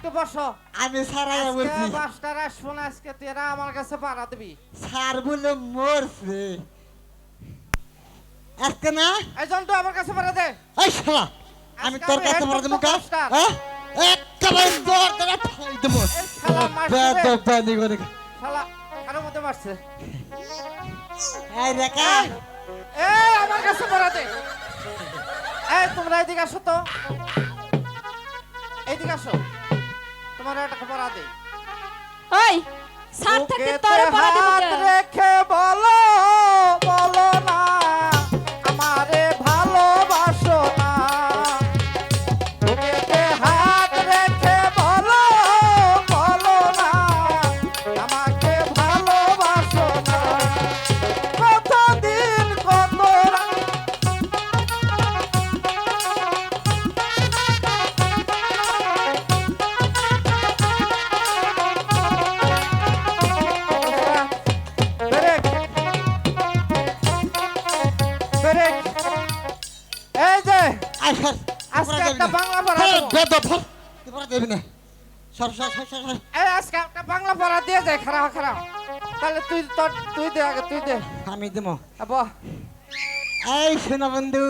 একটু বসো। আমি সারাই বলছি। মাস্টার আসব না আজকে তুই এরা আমার কাছে পাড়া দিবি। স্যার বলে মরছে। আজকে না? এই জন্টু আমার কাছে পাড়া দে। এই শালা আমি তোর কাছে একদম মারা দেবো কা? মাস্টার। হ্যাঁ? একেবারে জোর করে ঠাই দেবো। বেদ করে। শালা কারোর মধ্যে মারছে। এই রেখা। এই আমার কাছে পাড়া দে। এই তোমরা এদিকে আসো তো। এইদিকে আসো। একটা পাড়া দে ওই সার থেকে তোরে পড়া দেব। আজকে একটা বাংলা পড়া দেবো। বেদ ধর তুই পড়া দেবি না। সর সর সর সর সর। এই আজকে একটা বাংলা পড়া দিয়ে যায় খারাপ খারাপ। তাহলে তুই তোর তুই দে আগে তুই দে। আমি দেবো। আব। এই শোনা বন্ধু।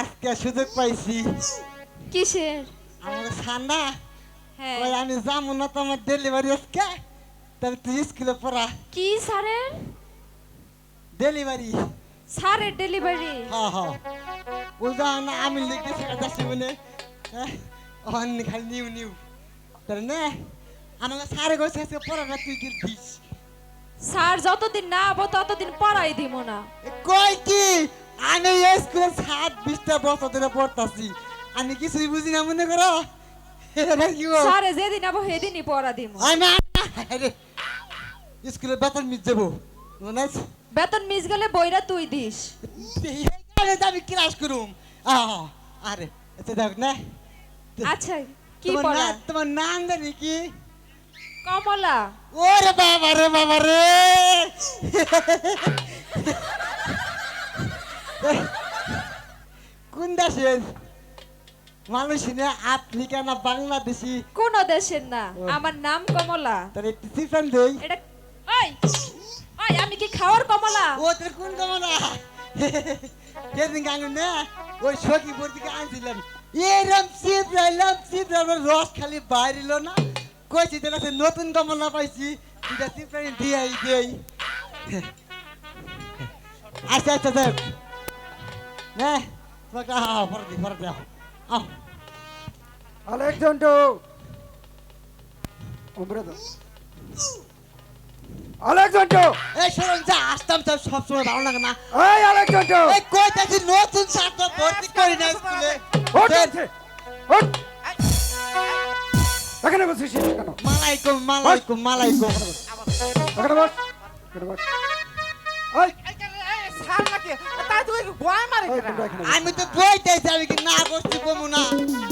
আজকে সুযোগ পাইছি। কিসের? সান্না হ্যাঁ। আমি যাব না তোমার ডেলিভারি আজকে? তাহলে তুই স্কুলে পড়া। কি স্যারের? ডেলিভারি স্যারের ডেলিভারি হ্যাঁ হ্যাঁ না আমি লিখতে সেটা হ্যাঁ অন্য খালি নিউ নিউ তাহলে না আমাকে সারে গেছে আজকে পড়াটা তুই কি দিস স্যার যতদিন না আবো ততদিন পড়াই দিব না। কই কি? আমি এই স্কুলে সাত বিশটা বছর ধরে পড়তাছি। আমি কিছুই বুঝি না মনে করো? স্যারে যেদিন আবো সেদিনই পড়া দিব। আমি স্কুলে বেতন মিট যাব। মনে আছে? বেতন মিস গেলে বইরা তুই দিস। আমি ক্লাস করুম। আরে এটা দেখ না। আচ্ছা কি পড়া তোমার নাম জানি কি? কমলা। ওরে বাবা রে বাবা রে। কোন দেশের মানুষ না আফ্রিকা না বাংলাদেশি? কোন দেশের না। আমার নাম কমলা। তার একটু সিফান দেই। এটা ওই! ওই আমি কি খাওয়ার কমলা? ও তোর কোন কমলা? সেদিন গান না ওই সখী বর্দিকে আনছিলাম। এরম চিপ রাইলাম চিপ রাইলাম রস খালি বাইরিল না। কইছি তোর কাছে নতুন কমলা পাইছি দুটা চিপ রাই দিয়াই দেই আচ্ছা আচ্ছা দেখ। না তোমাকে আহ পরে দি পরে দাও আহ। আলেকজান্ডার। উমরে দাও আলেকজান্ডার! এই শোন যা আসতাম তো সবসময় ভালো লাগে না। এই আলেকজান্ডার! এই কইতাছি নতুন ছাত্র ভর্তি করি না স্কুলে। ওঠ ওঠ এখানে বসিস কেন? মালাইকুম মালাইকুম মালাইকুম। এখানে বস এখানে বস। এই সার নাকি। তাই তুই গোয়ায় মারে এই, কেন? তোমরা এখানে বসো। আমি তো বইতেছি আমি কি না করছি কমু না?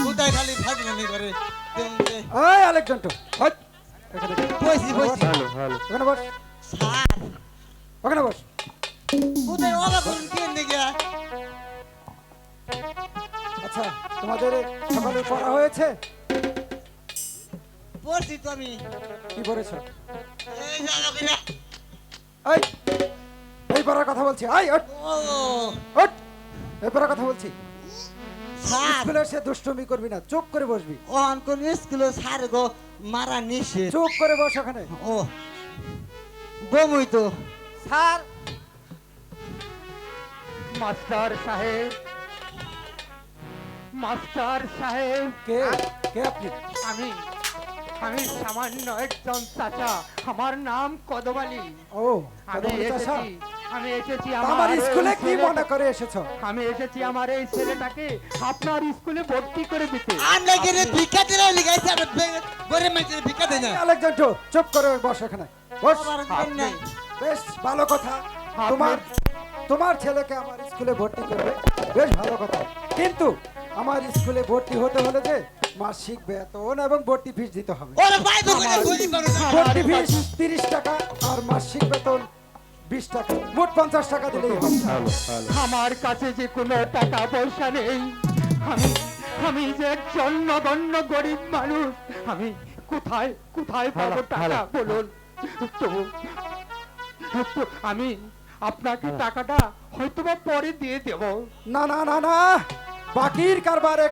কোথায় খালি ফাজলামি করে। বস। বস। স্যার ওখানে বস। কোথায়? ওলা করুন আচ্ছা তোমাদের সকালে পড়া হয়েছে? পড়ছি তো আমি। কি পড়েছো? এই এই এই পড়ার কথা বলছি। এই পড়ার কথা বলছি। স্কুলে এসে দুষ্টুমি করবি না চুপ করে বসবি। ওহন কোন স্কুলে স্যার গো মারা নিষেধ। চুপ করে বস ওখানে। ও বমুই তো। স্যার। মাস্টার সাহেব মাস্টার সাহেব। কে? কে আপনি? আমি আমি সামান্য একজন চাচা আমার নাম কদমালি। ও আমি এসেছি আমি এসেছি আমার স্কুলে কি মনে করে এসেছ? আমি এসেছি আমার এই ছেলেটাকে আপনার স্কুলে ভর্তি করে দিতে। আমরা গেলে ভিক্ষা দিলে লিখাইছি আমরা গরিব মানুষের ভিক্ষা দেয় না। আলেকজান্ডার চুপ করে বস এখানে। বস। বেশ ভালো কথা। তোমার তোমার ছেলেকে আমার স্কুলে ভর্তি করবে। বেশ ভালো কথা। কিন্তু আমার স্কুলে ভর্তি হতে হলে যে মাসিক বেতন এবং ভর্তি ফিস দিতে হবে। ভর্তি ফিস তিরিশ টাকা আর মাসিক বেতন বিশ টাকা মোট পঞ্চাশ টাকা দিলেই হবে আমার কাছে যে কোনো টাকা পয়সা নেই। আমি আমি যে একজন নগণ্য গরিব মানুষ। আমি কোথায় কোথায় পাবো টাকা বলুন? তবু আমি আপনাকে টাকাটা হয়তো বা পরে দিয়ে দেবো। না না না না। বাকির কারবারে